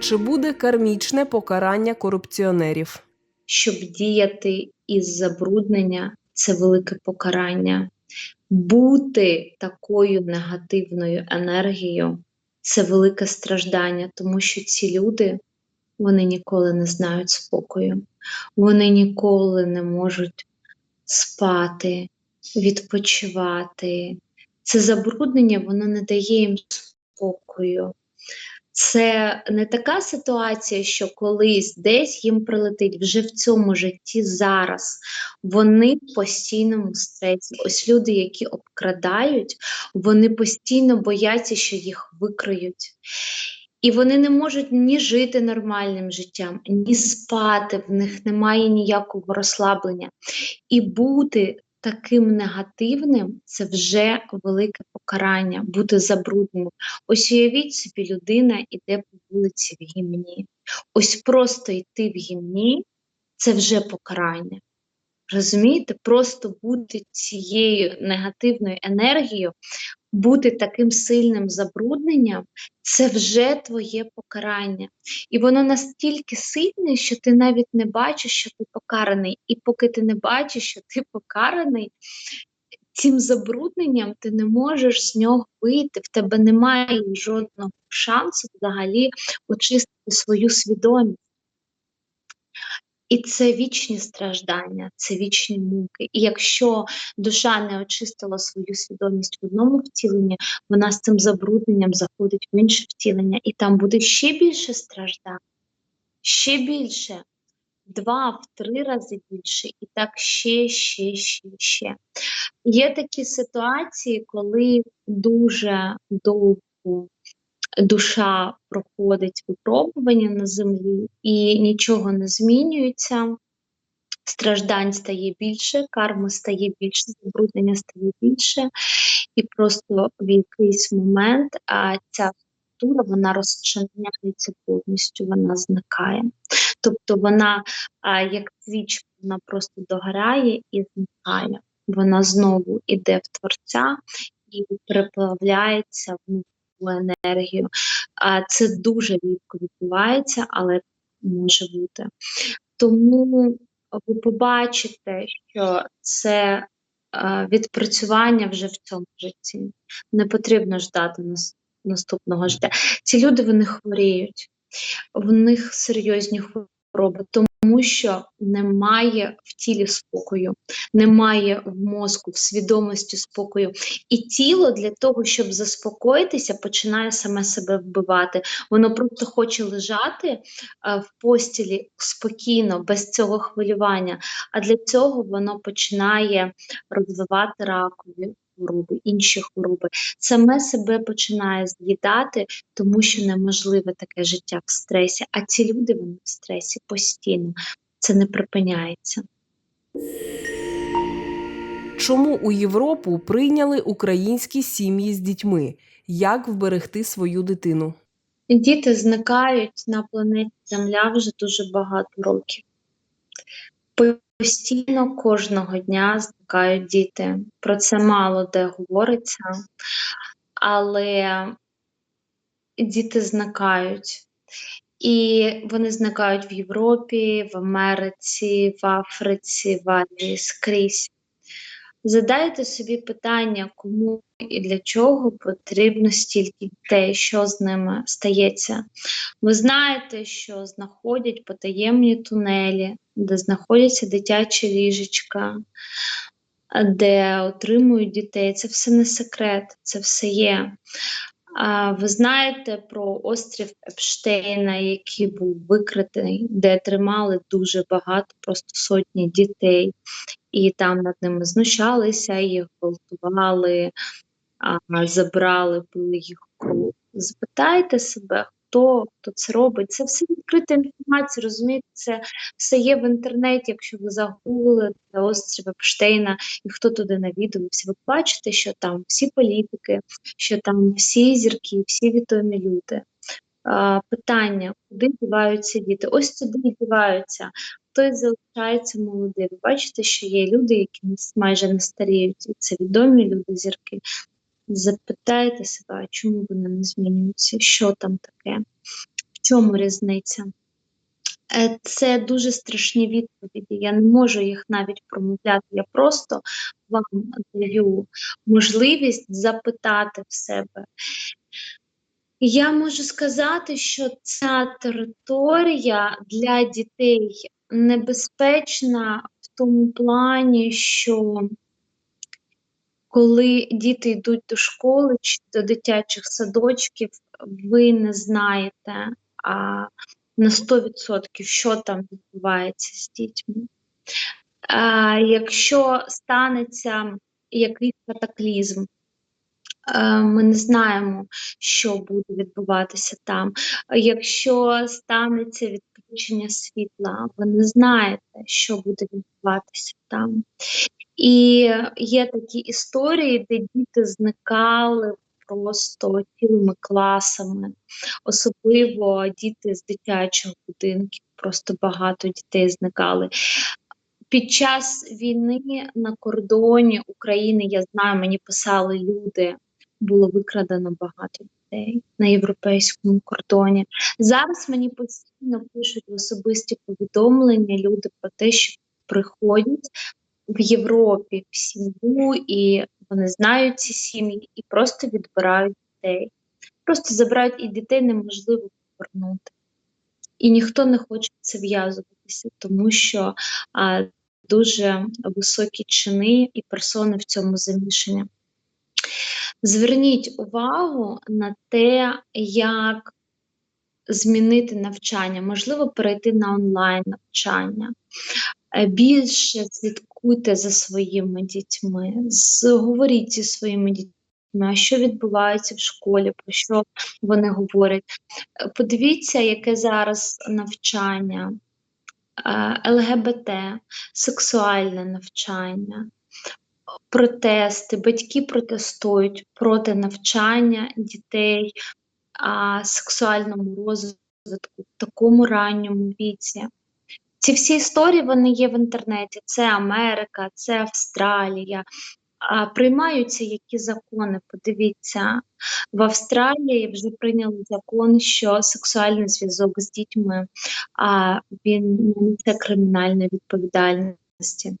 Чи буде кармічне покарання корупціонерів? щоб діяти із забруднення це велике покарання. Бути такою негативною енергією це велике страждання, тому що ці люди вони ніколи не знають спокою, вони ніколи не можуть спати, відпочивати. Це забруднення воно не дає їм спокою. Це не така ситуація, що колись десь їм прилетить вже в цьому житті зараз. Вони в постійному стресі. Ось люди, які обкрадають, вони постійно бояться, що їх викриють. І вони не можуть ні жити нормальним життям, ні спати, в них немає ніякого розслаблення. І бути таким негативним це вже велике покарання, бути забрудненим. Ось уявіть собі, людина іде по вулиці в гімні. Ось просто йти в гімні це вже покарання. Розумієте, просто бути цією негативною енергією, бути таким сильним забрудненням це вже твоє покарання. І воно настільки сильне, що ти навіть не бачиш, що ти покараний. І поки ти не бачиш, що ти покараний, цим забрудненням ти не можеш з нього вийти, в тебе немає жодного шансу взагалі очистити свою свідомість. І це вічні страждання, це вічні муки. І якщо душа не очистила свою свідомість в одному втіленні, вона з цим забрудненням заходить в інше втілення, і там буде ще більше страждань, ще більше, два, в три рази більше, і так ще, ще, ще, ще. Є такі ситуації, коли дуже довго душа проходить випробування на землі і нічого не змінюється. Страждань стає більше, карми стає більше, забруднення стає більше, і просто в якийсь момент а, ця структура вона розчиняється повністю, вона зникає. Тобто вона, а, як свічка, вона просто догорає і зникає. Вона знову йде в творця і переплавляється в енергію. А це дуже рідко відбувається, але може бути. Тому ви побачите, що це відпрацювання вже в цьому житті. Не потрібно ждати наступного життя. Ці люди вони хворіють, в них серйозні хвороби, тому що немає в тілі спокою, немає в мозку, в свідомості спокою. І тіло для того, щоб заспокоїтися, починає саме себе вбивати. Воно просто хоче лежати е, в постілі спокійно, без цього хвилювання. А для цього воно починає розвивати ракові хвороби, інші хвороби. Саме себе починає з'їдати, тому що неможливе таке життя в стресі. А ці люди вони в стресі постійно. Це не припиняється. Чому у Європу прийняли українські сім'ї з дітьми? Як вберегти свою дитину? Діти зникають на планеті Земля вже дуже багато років. Постійно кожного дня зникають діти. Про це мало де говориться, але діти зникають. І вони зникають в Європі, в Америці, в Африці, в Азії скрізь. Задайте собі питання, кому і для чого потрібно стільки дітей, що з ними стається. Ви знаєте, що знаходять потаємні тунелі, де знаходяться дитячі ліжечка, де отримують дітей. Це все не секрет, це все є. А ви знаєте про острів Епштейна, який був викритий, де тримали дуже багато, просто сотні дітей, і там над ними знущалися, їх гвалтували, забрали, пили їх кров. Запитайте себе, хто, хто це робить. Це все відкрита інформація, розумієте, це все є в інтернеті. Якщо ви загуглите острів Епштейна і хто туди навідувався, ви бачите, що там всі політики, що там всі зірки, всі відомі люди. Питання, куди діваються діти? Ось туди діваються. Хтось залишається молодий. Ви бачите, що є люди, які майже не старіють, і це відомі люди, зірки. Запитайте себе, чому вони не змінюються, що там таке в чому різниця? Е, Це дуже страшні відповіді. Я не можу їх навіть промовляти. Я просто вам даю можливість запитати в себе. Я можу сказати, що ця територія для дітей небезпечна в тому плані, що коли діти йдуть до школи чи до дитячих садочків, ви не знаєте а, на 100%, що там відбувається з дітьми. А, якщо станеться якийсь катаклізм, е, ми не знаємо, що буде відбуватися там. Якщо станеться відключення світла, ви не знаєте, що буде відбуватися там. І є такі історії, де діти зникали просто цілими класами, особливо діти з дитячих будинків, просто багато дітей зникали. Під час війни на кордоні України, я знаю, мені писали люди, було викрадено багато дітей на європейському кордоні. Зараз мені постійно пишуть в особисті повідомлення люди про те, що приходять в Європі в сім'ю, і вони знають ці сім'ї і просто відбирають дітей. Просто забирають і дітей неможливо повернути. І ніхто не хоче це в'язуватися, тому що а, дуже високі чини і персони в цьому замішані. Зверніть увагу на те, як змінити навчання, можливо, перейти на онлайн навчання. Е, Більше слідкуйте за своїми дітьми, говоріть зі своїми дітьми, що відбувається в школі, про що вони говорять. Е, Подивіться, яке зараз навчання, е, ЛГБТ, сексуальне навчання, протести, батьки протестують проти навчання дітей, сексуальному розвитку в такому ранньому віці. Ці всі історії вони є в інтернеті. Це Америка, це Австралія. А приймаються які закони? Подивіться, в Австралії вже прийняли закон, що сексуальний зв'язок з дітьми а, він несе кримінальної відповідальності.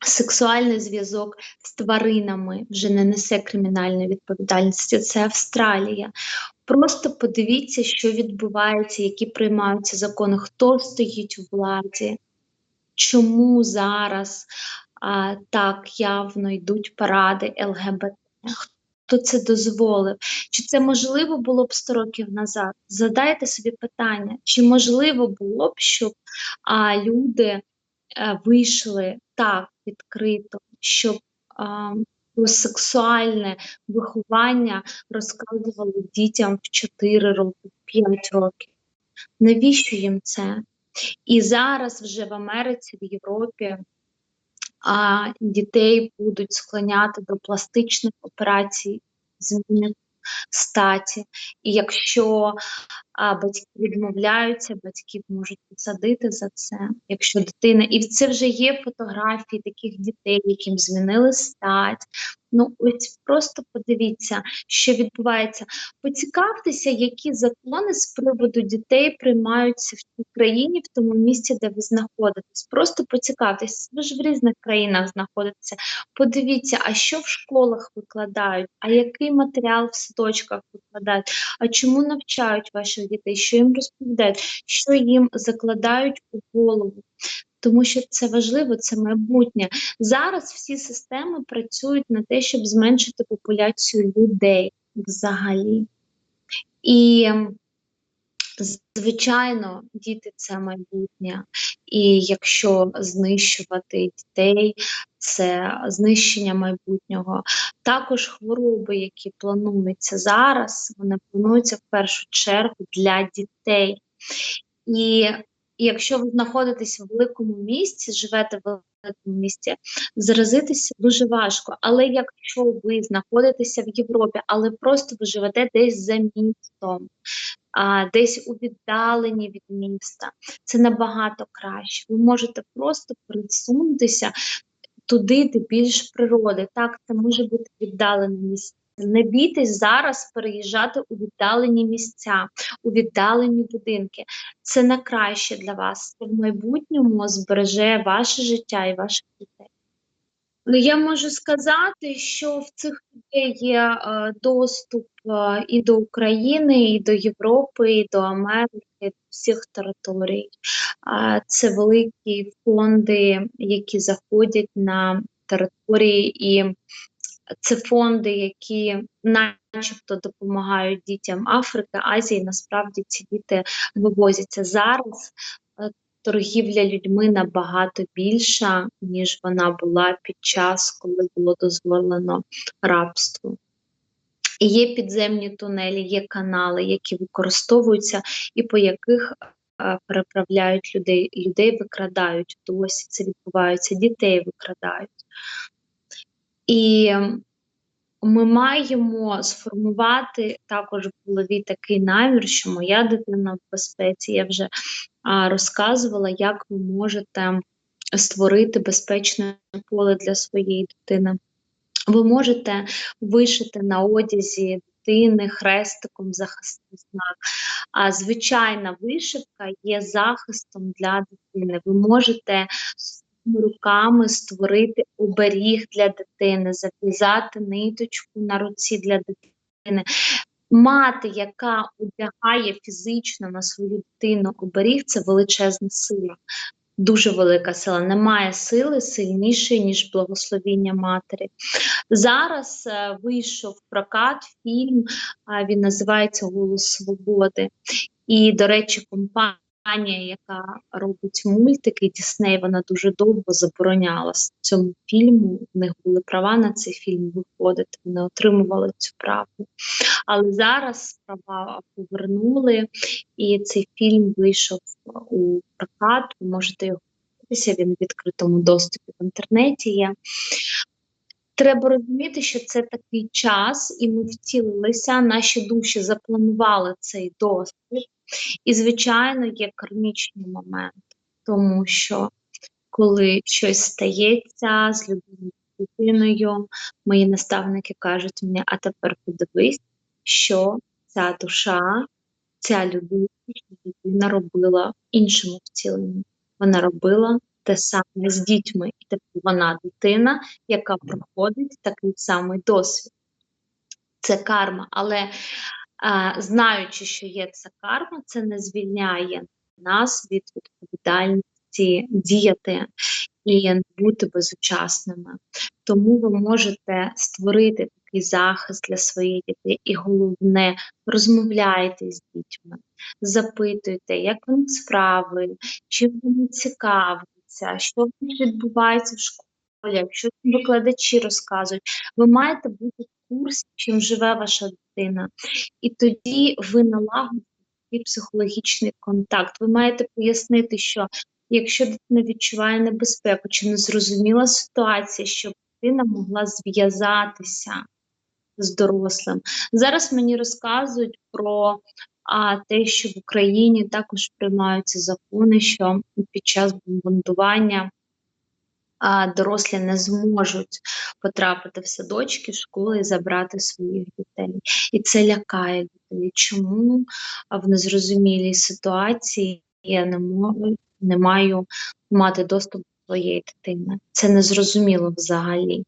Сексуальний зв'язок з тваринами вже не несе кримінальної відповідальності. Це Австралія. Просто подивіться, що відбувається, які приймаються закони, хто стоїть у владі, чому зараз а, так явно йдуть паради ЛГБТ. Хто це дозволив? Чи це можливо було б 100 років назад? Задайте собі питання, чи можливо було б, щоб а, люди е, вийшли так відкрито, щоб а, про сексуальне виховання розказували дітям в 4 роки, в 5 років. Навіщо їм це? І зараз вже в Америці, в Європі а, дітей будуть склоняти до пластичних операцій зміни статі. І якщо а, батьки відмовляються, батьків можуть посадити за це. Якщо дитина, і це вже є фотографії таких дітей, яким змінили стать. Ну, ось просто подивіться, що відбувається. Поцікавтеся, які закони з приводу дітей приймаються в тій країні, в тому місці, де ви знаходитесь. Просто поцікавтеся. Ви ж в різних країнах знаходитеся. Подивіться, а що в школах викладають, а який матеріал в садочках викладають, а чому навчають ваших дітей, що їм розповідають, що їм закладають у голову. Тому що це важливо, це майбутнє. Зараз всі системи працюють на те, щоб зменшити популяцію людей взагалі. І, звичайно, діти це майбутнє. І якщо знищувати дітей, це знищення майбутнього. Також хвороби, які плануються зараз, вони плануються в першу чергу для дітей. І якщо ви знаходитесь в великому місті, живете в великому місті, заразитися дуже важко. Але якщо ви знаходитеся в Європі, але просто ви живете десь за містом, а, десь у віддаленні від міста, це набагато краще. Ви можете просто пересунутися туди, де більш природи. Так, це може бути віддалене місце, Не бійтесь зараз переїжджати у віддалені місця, у віддалені будинки. Це на краще для вас. Це в майбутньому збереже ваше життя і ваших дітей. Ну, я можу сказати, що в цих людей є е, доступ е, і до України, і до Європи, і до Америки, до всіх територій. Це великі фонди, які заходять на території, і це фонди, які начебто допомагають дітям Африки, Азії. Насправді ці діти вивозяться зараз. Торгівля людьми набагато більша, ніж вона була під час, коли було дозволено рабство. І є підземні тунелі, є канали, які використовуються і по яких е, переправляють людей. Людей викрадають досі. Це відбувається, дітей викрадають. І ми маємо сформувати також в голові такий намір, що моя дитина в безпеці. Я вже а, розказувала, як ви можете створити безпечне поле для своєї дитини. Ви можете вишити на одязі дитини хрестиком захисний знак. А звичайна вишивка є захистом для дитини. Ви можете руками створити оберіг для дитини, зав'язати ниточку на руці для дитини. Мати, яка одягає фізично на свою дитину оберіг, це величезна сила. Дуже велика сила. Немає сили сильнішої, ніж благословіння матері. Зараз е, вийшов прокат фільм, а, він називається Голос Свободи. І, до речі, компанія, яка робить мультики, Дісней, вона дуже довго забороняла цьому фільму. У них були права на цей фільм виходити, вони отримували цю правду. Але зараз права повернули, і цей фільм вийшов у прокат. Ви можете його дивитися, він в відкритому доступі в інтернеті є. Треба розуміти, що це такий час, і ми втілилися, наші душі запланували цей досвід. І, звичайно, є кармічні моменти, тому що коли щось стається з людиною, дитиною, мої наставники кажуть мені, а тепер подивись, що ця душа, ця людина, людина робила іншому втіленні. Вона робила те саме з дітьми, і тепер вона дитина, яка проходить такий самий досвід. Це карма, але знаючи, що є ця карма, це не звільняє нас від відповідальності діяти і бути безучасними. Тому ви можете створити такий захист для своїх дітей, і головне, розмовляйте з дітьми, запитуйте, як вони справи, чи вони цікавляться, що відбувається в школі, якщо викладачі розказують. Ви маєте бути в курсі, чим живе ваша дитина, і тоді ви налагодите психологічний контакт. Ви маєте пояснити, що якщо дитина відчуває небезпеку чи незрозуміла ситуація, щоб дитина могла зв'язатися з дорослим. Зараз мені розказують про а, те, що в Україні також приймаються закони, що під час бомбардування дорослі не зможуть потрапити в садочки, школи і забрати своїх дітей. І це лякає дітей. Чому в незрозумілій ситуації я не можу, не маю мати доступ до своєї дитини? Це незрозуміло взагалі.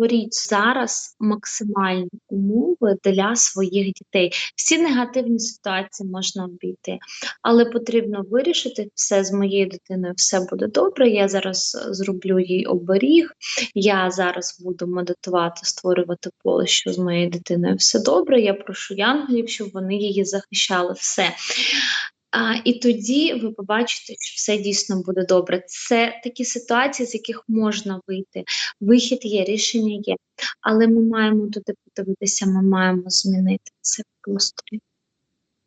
Створіть зараз максимальні умови для своїх дітей. Всі негативні ситуації можна обійти, але потрібно вирішити все з моєю дитиною. Все буде добре. Я зараз е, зроблю їй оберіг. Я зараз буду медитувати, створювати поле, що з моєю дитиною все добре. Я прошу янголів, щоб вони її захищали. Все. А, і тоді ви побачите, що все дійсно буде добре. Це такі ситуації, з яких можна вийти. Вихід є, рішення є, але ми маємо туди подивитися, ми маємо змінити це в.